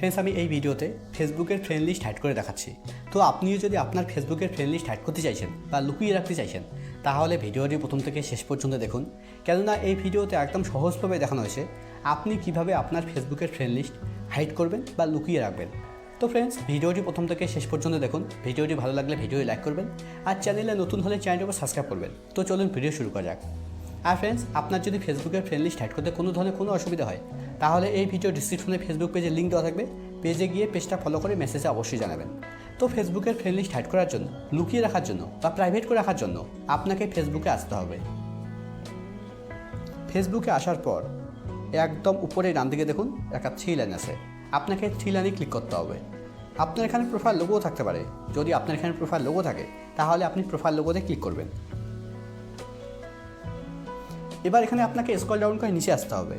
Friends আমি এই ভিডিওতে ফেসবুকের ফ্রেন্ড লিস্ট হাইড করে দেখাচ্ছি। তো আপনিও যদি আপনার ফেসবুকের ফ্রেন্ড লিস্ট হাইড করতে চাইছেন বা লুকিয়ে রাখতে চাইছেন, তাহলে ভিডিওটি প্রথম থেকে শেষ পর্যন্ত দেখুন। কেননা এই ভিডিওতে একদম সহজভাবে দেখানো হয়েছে আপনি কীভাবে আপনার ফেসবুকের ফ্রেন্ড লিস্ট হাইড করবেন বা লুকিয়ে রাখবেন। তো ফ্রেন্ডস ভিডিওটি প্রথম থেকে শেষ পর্যন্ত দেখুন। ভিডিওটি ভালো লাগলে ভিডিও লাইক করবেন আর চ্যানেলে নতুন হলে চ্যানেলটিকে সাবস্ক্রাইব করবেন। তো চলুন ভিডিও শুরু করা যাক। আর ফ্রেন্ডস আপনার যদি ফেসবুকের ফ্রেন্ড লিস্ট হাইড করতে কোনো ধরনের কোনো অসুবিধা হয় তাহলে এই ভিডিও ডিসক্রিপশনে ফেসবুক পেজের লিঙ্ক দেওয়া থাকবে। পেজে গিয়ে পেজটা ফলো করে মেসেজে অবশ্যই জানাবেন। তো ফেসবুকের ফ্রেন্ড লিস্ট হাইড করার জন্য, লুকিয়ে রাখার জন্য বা প্রাইভেট করে রাখার জন্য আপনাকে ফেসবুকে আসতে হবে। ফেসবুকে আসার পর একদম উপরে ডান দিকে দেখুন, একটা থ্রি লাইন আছে। আপনাকে থ্রি লাইনে ক্লিক করতে হবে। আপনার এখানে প্রোফাইল লোগো থাকতে পারে। যদি আপনার এখানে প্রোফাইল লোগো থাকে, তাহলে আপনি প্রোফাইল লোগোতে ক্লিক করবেন। এবার এখানে আপনাকে স্কল ডাউন করে নিচে আসতে হবে।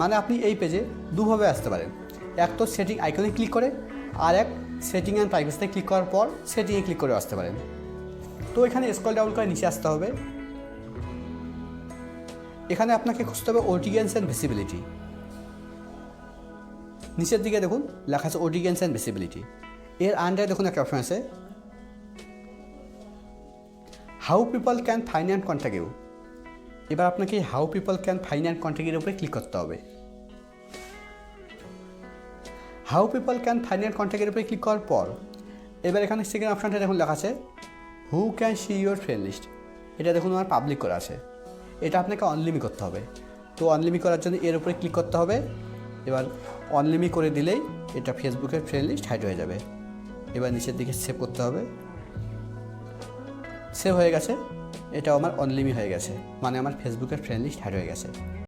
মানে আপনি এই পেজে দুভাবে আসতে পারেন। এক তো সেটিং আইকনে ক্লিক করে, আর এক সেটিং অ্যান্ড প্রাইভেসিতে ক্লিক করার পর সেটিংয়ে ক্লিক করে আসতে পারেন। তো এখানে স্কল ডাউন করে নিচে আসতে হবে। এখানে আপনাকে খুঁজতে হবে অডিয়েন্স অ্যান্ড ভিসিবিলিটি নিচের দিকে দেখুন, লেখা আছে অডিয়েন্স অ্যান্ড ভিসিবিলিটি এর আন্ডারে দেখুন একটা অপশন আছে। How people can fine and contact you এবার আপনাকে how people can fine and কন্ট্যাক্টের উপরে ক্লিক করতে হবে। How people can fine and কন্ট্যাক্টের উপরে ক্লিক করার পর, এবার এখানে সেকেন্ড অপশানটা দেখুন লেখা আছে who can see your friend list এটা দেখুন আমার পাবলিক করা আছে। এটা আপনাকে অনলিমি করতে হবে। তো অনলিমি করার জন্য এর উপরে ক্লিক করতে হবে। এবার অনলিমি করে দিলেই এটা ফেসবুকের ফ্রেন্ড লিস্ট হাইড হয়ে যাবে। এবার নিচের দিকে সেভ করতে হবে। সেভ হয়ে গেছে। এটা আমার অনলিমি হয়ে গেছে। মানে আমার ফেসবুকের ফ্রেন্ড লিস্ট হ্যাড হয়ে গেছে।